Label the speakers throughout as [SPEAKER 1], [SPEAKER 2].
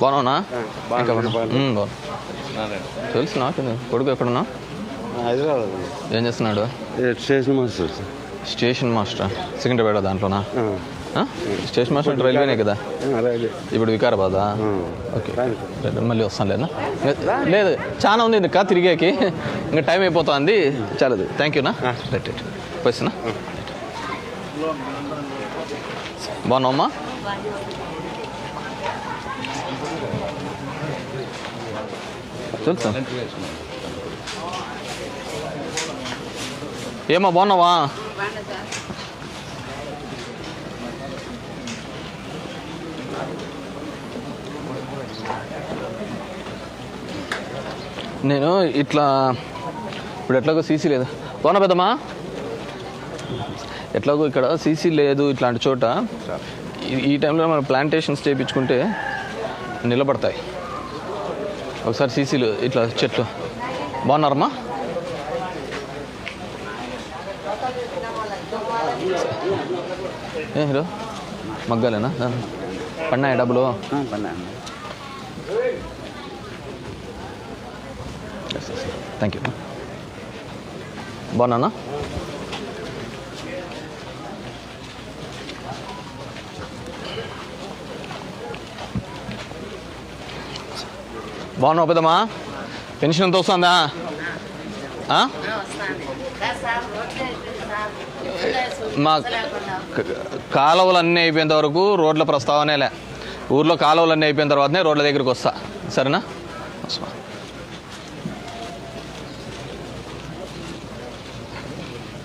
[SPEAKER 1] బాగున్నావునా? తెలుసు నాకు కొడుకు ఎక్కడున్నా?
[SPEAKER 2] హైదరాబాద్
[SPEAKER 1] ఏం చేస్తున్నాడు?
[SPEAKER 2] Station master
[SPEAKER 1] station master? Secunderabad దాంట్లోనా? Station master రైల్వేనే కదా? ఇప్పుడు వికారాబాదా ఓకే. మళ్ళీ వస్తాను లేదా లేదు చాలా ఉంది ఇంకా తిరిగేకి. ఇంకా టైం అయిపోతుంది. చాలదు. థ్యాంక్ యూనా రైట్ రైట్ పోయిస్తున్నా బాగున్నావమ్మా? తెలుసా? ఏమా బాగున్నావా? నేను ఇట్లా ఇప్పుడు ఎట్లాగో సీసీ లేదు. బాగున్నా పెద్దమ్మా? ఎట్లాగో ఇక్కడ సీసీ లేదు ఇట్లాంటి చోట. ఈ- ఈ టైంలో మనం ప్లాంటేషన్స్ చేయించుకుంటే నిలబడతాయి. ఒకసారి సీసీలు ఇట్లా చెట్లు. బాగున్నారమ్మా? ఏ హీరో మగ్గాలేనా? పడినాయి డబ్బులు. థ్యాంక్ యూ బాగున్నానా? బాగున్నావు పెద్దమ్మా? పెన్షన్ ఎంత వస్తుందా? మా కాలువలు అన్నీ అయిపోయేంత వరకు రోడ్ల ప్రస్తావనేలే ఊర్లో కాలువలు అన్నీ అయిపోయిన తర్వాతనే రోడ్ల దగ్గరికి వస్తా. సరేనా.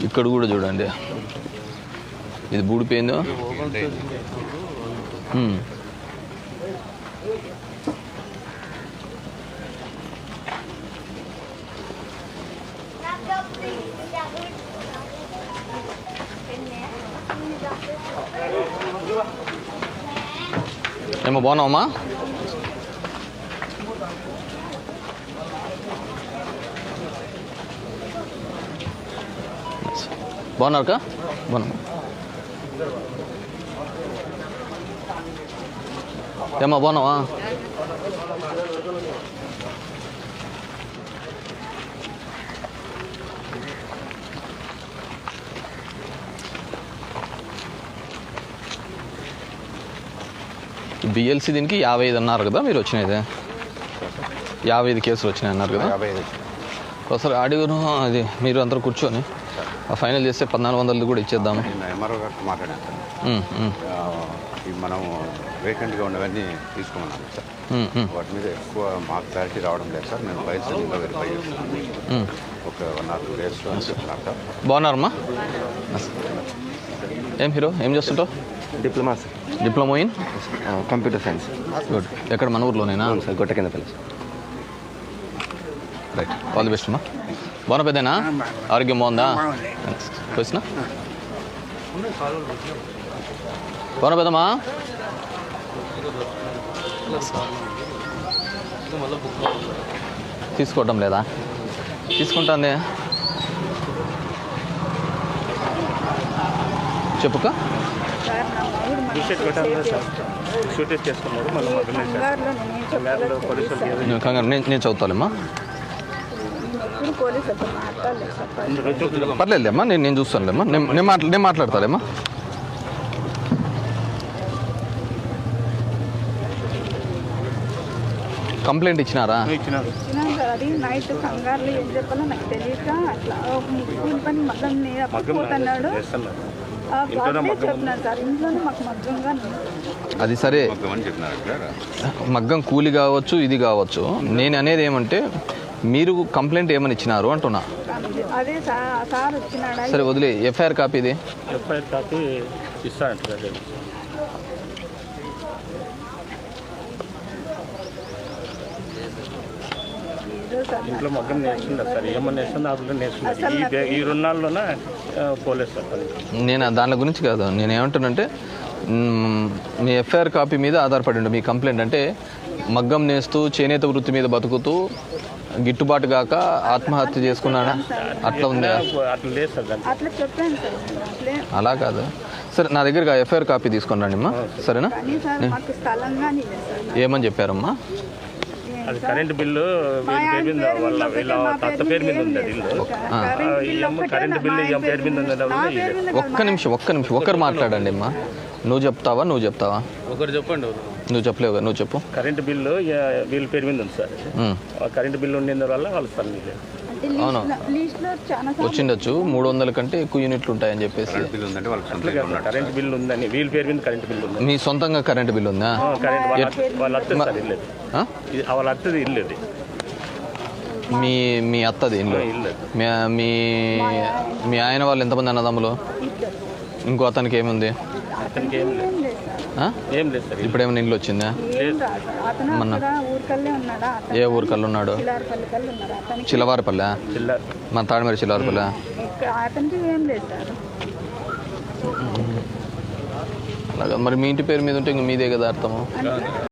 [SPEAKER 1] ఇక్కడ కూడా చూడండి. ఇది బూడిపోయిందో? ఏమో బాగున్నావమ్మా బాగున్నారు కా బాగున్నా ఏమ్మా బాగున్నావా బిఎల్సి దీనికి యాభై ఐదు అన్నారు కదా మీరు వచ్చినది యాభై ఐదు కేసులు వచ్చినాయి అన్నారు కదా.
[SPEAKER 2] యాభై ఐదు
[SPEAKER 1] ఒకసారి అడుగును అది మీరు అందరూ కూర్చొని ఫైనల్ చేస్తే పద్నాలుగు వందలు కూడా ఇచ్చేద్దాము.
[SPEAKER 2] నేను ఎంఆర్ఓ గారితో మాట్లాడాను మనం వేకెంట్గా ఉన్నవన్నీ తీసుకోమన్నాను సార్. వాటి మీద ఎక్కువ మాకు క్లారిటీ రావడం లేదు సార్. బయట ఇంకా వెరిఫై చేస్తున్నాను. ఒక వన్ ఆర్ టూ చెప్తున్నారు సార్.
[SPEAKER 1] బాగున్నారమ్మా? ఏం హీరో? ఏం చేస్తుంటావు?
[SPEAKER 3] Diploma sir
[SPEAKER 1] diploma in
[SPEAKER 3] computer science
[SPEAKER 1] good ఎక్కడ? మన ఊర్లోనేనా?
[SPEAKER 3] సార్ గొట్ట కింద పిల్లలు
[SPEAKER 1] రైట్ ఆల్ ది బెస్ట్ అమ్మా. బాగున్నా పెద్దనా? ఆరోగ్యం బాగుందా? వచ్చిన బాగున్నా పెద్దమ్మా? తీసుకోవటం లేదా? తీసుకుంటాంది. చెప్పుక. కంగారు నేను నేను చదువుతాలేమ్మా? పర్లేదులేమ్మా నేను నేను చూస్తానులేమ్మా. నేను నేను మాట్లా నేను మాట్లాడతాలేమ్మా. కంప్లైంట్ ఇచ్చినారా?
[SPEAKER 4] ఇచ్చినారు.
[SPEAKER 5] వచ్చినాం సార్ అది నైట్ కంగారులో ఏం చెప్పాలో నాకు తెలియక అట్లా. కూలి పని మగ్గం
[SPEAKER 4] మగ్గం
[SPEAKER 5] పోతున్నాడు.
[SPEAKER 1] అది సరే. మగ్గం కూలి కావచ్చు ఇది కావచ్చు. నేను అనేది ఏమంటే మీరు కంప్లైంట్ ఏమని ఇచ్చినారు అంటున్నా.
[SPEAKER 5] అదే సార్
[SPEAKER 1] వదిలే. ఎఫ్ఐఆర్ కాపీ ఇది.
[SPEAKER 4] ఎఫ్ఐఆర్ కాపీ ఇస్తానంట కదా
[SPEAKER 5] ఏదో సార్
[SPEAKER 4] ఇంట్లో మగ్గం నేర్చుకున్నారు సార్? ఏమన్నా నేర్చుకుంది అప్పుడు నేర్చుకున్నారు ఈ రెండాల్లోనే పోలేదు సార్
[SPEAKER 1] నేను? దాని గురించి కాదు. నేను ఏమంటానంటే మ్, మీ ఎఫ్ఐఆర్ కాపీ మీద ఆధారపడి ఉండే. మీ కంప్లైంట్ అంటే మగ్గం నేస్తూ చేనేత వృత్తి మీద బతుకుతూ గిట్టుబాటు కాక ఆత్మహత్య చేసుకున్నాడా అట్లా ఉందా? అలా కాదు. సరే నా దగ్గర ఎఫ్ఐఆర్ కాపీ తీసుకొని రండి అమ్మా సరేనా? ఏమని చెప్పారమ్మా?
[SPEAKER 4] అది కరెంటు బిల్లు వీళ్ళ పేరు మీద వాళ్ళ వీళ్ళ అత్త పేరు మీద ఉంది అది ఇల్లు. ఆ, ఈ అమ్మ కరెంటు బిల్లు ఈ అమ్మ పేరు మీద ఉంది ఇదే.
[SPEAKER 1] ఒక్క నిమిషం ఒక్క నిమిషం. ఒక్కరు మాట్లాడండి అమ్మా. నువ్వు చెప్తావా? నువ్వు చెప్తావా?
[SPEAKER 6] ఒకరు చెప్పండి
[SPEAKER 1] నువ్వు చెప్పలేవు కదా, నువ్వు చెప్పు.
[SPEAKER 4] కరెంటు బిల్లు వీళ్ళ పేరు మీద ఉంది సార్
[SPEAKER 1] ఉమ్.
[SPEAKER 4] ఆ కరెంటు బిల్లు ఉండిన వల్ల వాళ్ళ
[SPEAKER 5] సార్లు
[SPEAKER 1] వచ్చిండొచ్చు. మూడు వందల కంటే ఎక్కువ యూనిట్లు ఉంటాయని చెప్పేసి.
[SPEAKER 2] బిల్లు
[SPEAKER 4] కరెంటు బిల్లు ఉందని వీళ్ళ పేరు మీద కరెంటు బిల్లు ఉంది
[SPEAKER 1] మీ సొంతంగా కరెంటు బిల్ ఉందా?
[SPEAKER 4] ఆ, కరెంట్ వాళ్ళ అత్త- వాళ్ళ అత్త సార్ ఇల్లు అది.
[SPEAKER 1] ఆ?
[SPEAKER 4] ఇది వాళ్ళ అత్తది ఇల్లు ఇది
[SPEAKER 1] మీ మీ అత్తది ఇల్లు.
[SPEAKER 4] అది.
[SPEAKER 1] మీ మీ మీ ఆయన వాళ్ళు ఎంతమంది అన్నదమ్ములు? ఇంకో అతనికి ఏముంది?
[SPEAKER 4] ఏం లేదు.
[SPEAKER 5] సార్
[SPEAKER 1] ఇప్పుడు ఏమైనా ఇల్లు వచ్చిందా?
[SPEAKER 5] అతను
[SPEAKER 1] ఏ ఊరు కళ్ళు ఉన్నాడు?
[SPEAKER 5] పిల్లారపల్లి కల్లు ఉన్నాడు
[SPEAKER 1] చిలవారిపల్లె? మన తాడిమేర చిలవారిపల్లె? అలాగా. మరి మీ ఇంటి పేరు మీద ఉంటే ఇంక మీదే కదా అర్థము?